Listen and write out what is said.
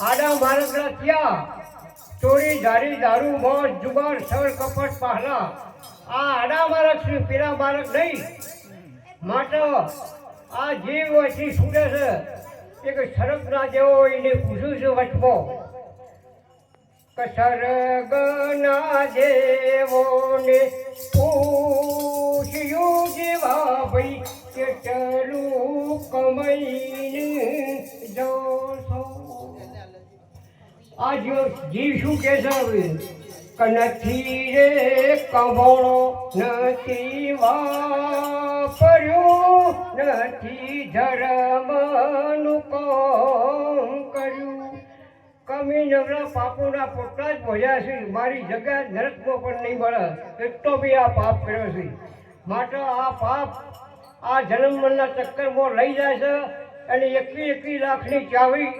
આડા મારકડા ત્યાં ચોરી ધારી દારૂ, મોજ જુગાર સર કપટ, પહેલા. આ આડા માણસ પેલા મારક નહીં. માટે આ જીવ વચ્ચે છૂટે છે. એક સરગના જેવો એને પૂછ્યું છે વચમાં. કે સરગના જેવો ને પૂછ્યું જેવા ભાઈ કેટલું કમાઈને આ જો જીવ શું કે નથી રે કમોણો નથી વાપર્યું, નથી ધર્મનું કોમ કર્યું. કમી નવરા પાપોના પોતા જ ભોજ્યા છે. મારી જગ્યા નરકમાં પણ નહીં મળે. એટલો બી આ પાપ કર્યો છે. માટે આ પાપ આ જન્મ મરણના ચક્કરમાં લઈ જાય છે અને એકવી એકવી લાખની ચાવી